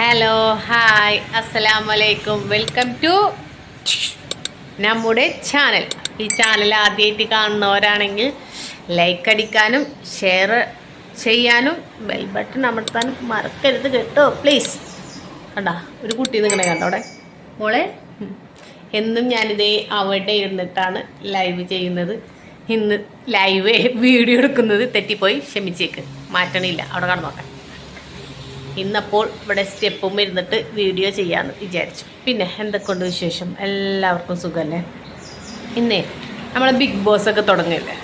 Hello hi അസ്സലാമലൈക്കും welcome to നമ്മുടെ channel ഈ ചാനൽ ആദ്യമായിട്ട് കാണുന്നവരാണെങ്കിൽ ലൈക്ക് അടിക്കാനും ഷെയർ ചെയ്യാനും ബെൽ ബട്ടൺ അമർത്താനും മറക്കരുത് കേട്ടോ പ്ലീസ് കണ്ടാ ഒരു കുട്ടി നിങ്ങളെ കണ്ടോ അവിടെ? മോളെ. എന്നും ഞാനിതേ അവിടെ ഇരുന്നിട്ടാണ് ലൈവ് ചെയ്യുന്നത്. ഇന്ന് ലൈവ് വീഡിയോ എടുക്കുന്നത് തെറ്റിപ്പോയി ക്ഷമിച്ചേക്ക്. മാറ്റണില്ല. അവിടെ കാണുന്നു നോക്കാം ഇന്നപ്പോൾ ഇവിടെ സ്റ്റെപ്പും ഇരുന്നിട്ട് വീഡിയോ ചെയ്യാമെന്ന് വിചാരിച്ചു. പിന്നെ എന്തൊക്കെയുണ്ട് വിശേഷം? എല്ലാവർക്കും സുഖമല്ലേ ഇന്നേ നമ്മളെ ബിഗ് ബോസ് ഒക്കെ തുടങ്ങില്ലേ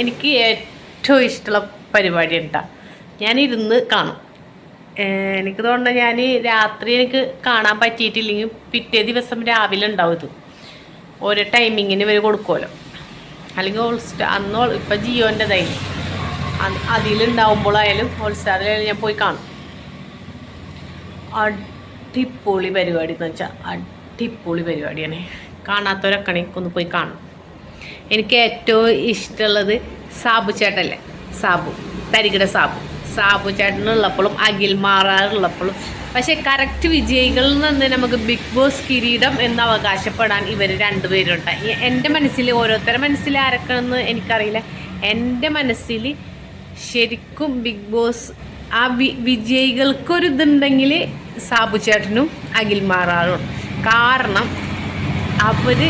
എനിക്ക് ഏറ്റവും ഇഷ്ടമുള്ള പരിപാടി ഉണ്ടാ ഞാനിരുന്ന് കാണും. എനിക്ക് തോന്നുന്നത് ഞാൻ രാത്രി എനിക്ക് കാണാൻ പറ്റിയിട്ടില്ലെങ്കിൽ പിറ്റേ ദിവസം രാവിലെ ഉണ്ടാവും ഇത്. ഓരോ ടൈമിങ്ങിന് ഇവർ കൊടുക്കുമല്ലോ. അല്ലെങ്കിൽ ഓൾ സ്റ്റാർ അന്ന് ഇപ്പം ജിയോന്റെതായി. അതിലുണ്ടാവുമ്പോഴായാലും ഹോൾ സ്റ്റാറിലായാലും ഞാൻ പോയി കാണും. അടിപൊളി പരിപാടി എന്ന് വെച്ചാൽ അടിപൊളി പരിപാടിയാണ്. കാണാത്തവരൊക്കെ ഒന്ന് പോയി കാണും എനിക്ക് ഏറ്റവും ഇഷ്ടമുള്ളത് സാബു ചേട്ടല്ലേ സാബു തരികിട സാബു. സാബു ചേട്ടനുള്ളപ്പോഴും അഖിൽ മാറാറുള്ളപ്പോഴും പക്ഷേ കറക്റ്റ് വിജയികളിൽ നിന്ന് നമുക്ക് ബിഗ് ബോസ് കിരീടം എന്ന് അവകാശപ്പെടാൻ ഇവർ രണ്ടുപേരുണ്ട്. എന്റെ മനസ്സിൽ ഓരോരുത്തരുടെ മനസ്സിൽ ആരൊക്കെയെന്ന് എനിക്കറിയില്ല. എന്റെ മനസ്സിൽ ശരിക്കും ബിഗ് ബോസ് ആ വി വിജയികൾക്കൊരു ഇതുണ്ടെങ്കിൽ സാബു ചേട്ടനും അഖിൽ മാറാറും. കാരണം അവർ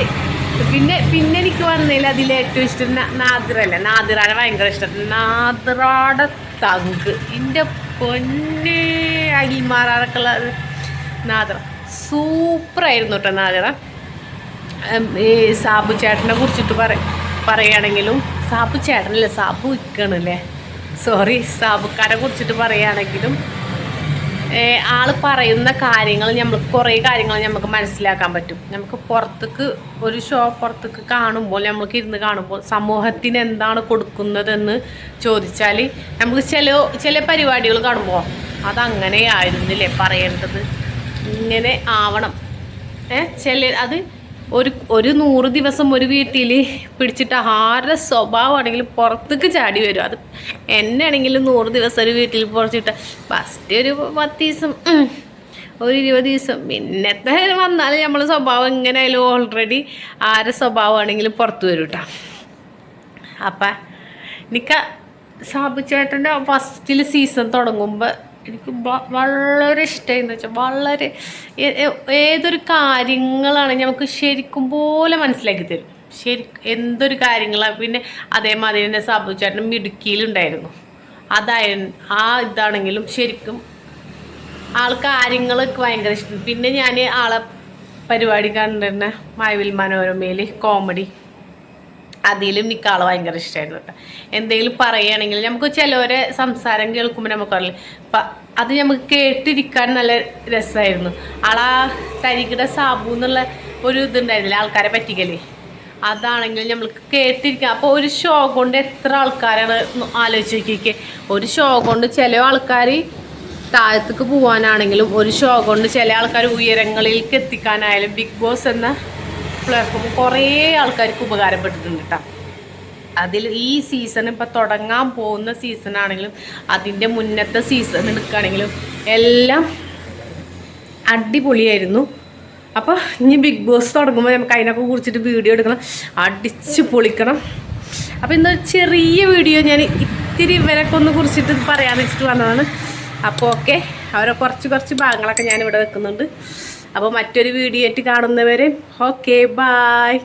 പിന്നെ പിന്നെ എനിക്ക് വന്നതിൽ അതിൽ ഏറ്റവും ഇഷ്ടം നാദിറല്ലേ? നാദിറാണ് ഭയങ്കര ഇഷ്ടം. നാദിറാടെ തങ്ക്. എന്റെ പൊന്നെ അഖിൽ മാറാറൊക്കെ നാദിറ. സൂപ്പറായിരുന്നു കേട്ടോ നാദിറ. ഈ സാബു ചേട്ടനെ കുറിച്ചിട്ട് പറ പറയുകയാണെങ്കിലും സാബു ചേട്ടനല്ലേ? സാബു ഇക്കണല്ലേ സോറി സാബുക്കാരെ കുറിച്ചിട്ട് പറയുകയാണെങ്കിലും ആൾ പറയുന്ന കാര്യങ്ങൾ നമ്മൾ കുറേ കാര്യങ്ങൾ നമുക്ക് മനസ്സിലാക്കാൻ പറ്റും. നമുക്ക് പുറത്തേക്ക് ഒരു ഷോ പുറത്തേക്ക് കാണുമ്പോൾ നമ്മൾക്ക് ഇരുന്ന് കാണുമ്പോൾ സമൂഹത്തിന് എന്താണ് കൊടുക്കുന്നതെന്ന് ചോദിച്ചാൽ നമുക്ക് ചില ചില പരിപാടികൾ കാണുമ്പോൾ അതങ്ങനെ ആയിരുന്നില്ലേ പറയേണ്ടത്? ഇങ്ങനെ ആവണം. ഏ ചില അത് ഒരു ഒരു നൂറ് ദിവസം ഒരു വീട്ടിൽ പിടിച്ചിട്ട് ആരുടെ സ്വഭാവമാണെങ്കിലും പുറത്തേക്ക് ചാടി വരും. അത് എന്നെ ആണെങ്കിലും നൂറ് ദിവസം ഒരു വീട്ടിൽ പുറച്ചിട്ട് ഫസ്റ്റ് ഒരു പത്ത് ദിവസം ഒരു ഇരുപത് ദിവസം. പിന്നത്തെ വന്നാൽ നമ്മൾ സ്വഭാവം എങ്ങനെയായാലും ഓൾറെഡി ആരുടെ സ്വഭാവമാണെങ്കിലും പുറത്ത് വരും കേട്ടോ അപ്പം എനിക്ക് സാബു ചേട്ടന്റെ ഫസ്റ്റിൽ സീസൺ തുടങ്ങുമ്പോൾ എനിക്ക് വളരെ ഇഷ്ടമായിരുന്നു വെച്ചാൽ വളരെ ഏതൊരു കാര്യങ്ങളാണ് നമുക്ക് ശരിക്കും പോലെ മനസ്സിലാക്കി തരും. ശരി എന്തൊരു കാര്യങ്ങളാണ് പിന്നെ അതേമാതിരി തന്നെ സാബു ചേട്ടൻ മിടുക്കിയിലുണ്ടായിരുന്നു. അതായ ആ ഇതാണെങ്കിലും ശരിക്കും ആൾ കാര്യങ്ങളൊക്കെ ഭയങ്കര ഇഷ്ടം പിന്നെ ഞാൻ ആളെ പരിപാടി കണ്ടിരുന്ന മായവിൽ മനോരമയിൽ കോമഡി. അതിലും എനിക്ക് ആളെ ഭയങ്കര ഇഷ്ടമായിരുന്നു കേട്ടോ എന്തെങ്കിലും പറയുകയാണെങ്കിൽ നമുക്ക് ചിലവരെ സംസാരം കേൾക്കുമ്പോൾ നമുക്കറിയില്ല അപ്പം അത് നമുക്ക് കേട്ടിരിക്കാൻ നല്ല രസമായിരുന്നു ആളാ തരികിട സാബു എന്നുള്ള ഒരു ഇതുണ്ടായിരുന്നില്ല ആൾക്കാരെ പറ്റിക്കല്ലേ അതാണെങ്കിൽ നമ്മൾക്ക് കേട്ടിരിക്കാം. അപ്പോൾ ഒരു ഷോ കൊണ്ട് എത്ര ആൾക്കാരാണ് ആലോചിച്ച് നോക്കിയിരിക്കുക ഒരു ഷോ കൊണ്ട് ചില ആൾക്കാർ താഴത്തേക്ക് പോകാനാണെങ്കിലും ഒരു ഷോ കൊണ്ട് ചില ആൾക്കാർ ഉയരങ്ങളിലേക്ക് എത്തിക്കാനായാലും ബിഗ് ബോസ് എന്ന പ്ലാറ്റ്ഫോം കുറേ ആൾക്കാർക്ക് ഉപകാരപ്പെട്ടിട്ടുണ്ട് കേട്ടോ. അതിൽ ഈ സീസൺ ഇപ്പോൾ തുടങ്ങാൻ പോകുന്ന സീസൺ ആണെങ്കിലും അതിന്റെ മുന്നത്തെ സീസൺ എടുക്കുകയാണെങ്കിലും എല്ലാം അടിപൊളിയായിരുന്നു. അപ്പോൾ ഇനി ബിഗ് ബോസ് തുടങ്ങുമ്പോൾ നമുക്ക് അതിനൊക്കെ കുറിച്ചിട്ട് വീഡിയോ എടുക്കണം. അടിച്ച് പൊളിക്കണം. അപ്പോൾ ഇന്ന് ചെറിയ വീഡിയോ ഞാൻ ഇത്തിരി ഇവരൊക്കെ ഒന്ന് കുറിച്ചിട്ട് പറയാൻ വെച്ചിട്ട് വന്നതാണ്. അപ്പോൾ ഓക്കെ അവരെ കുറച്ച് കുറച്ച് ഭാഗങ്ങളൊക്കെ ഞാൻ ഇവിടെ വെക്കുന്നുണ്ട്. അപ്പോൾ മറ്റൊരു വീഡിയോ ആയിട്ട് കാണുന്നവരെ ഓക്കെ ബായ്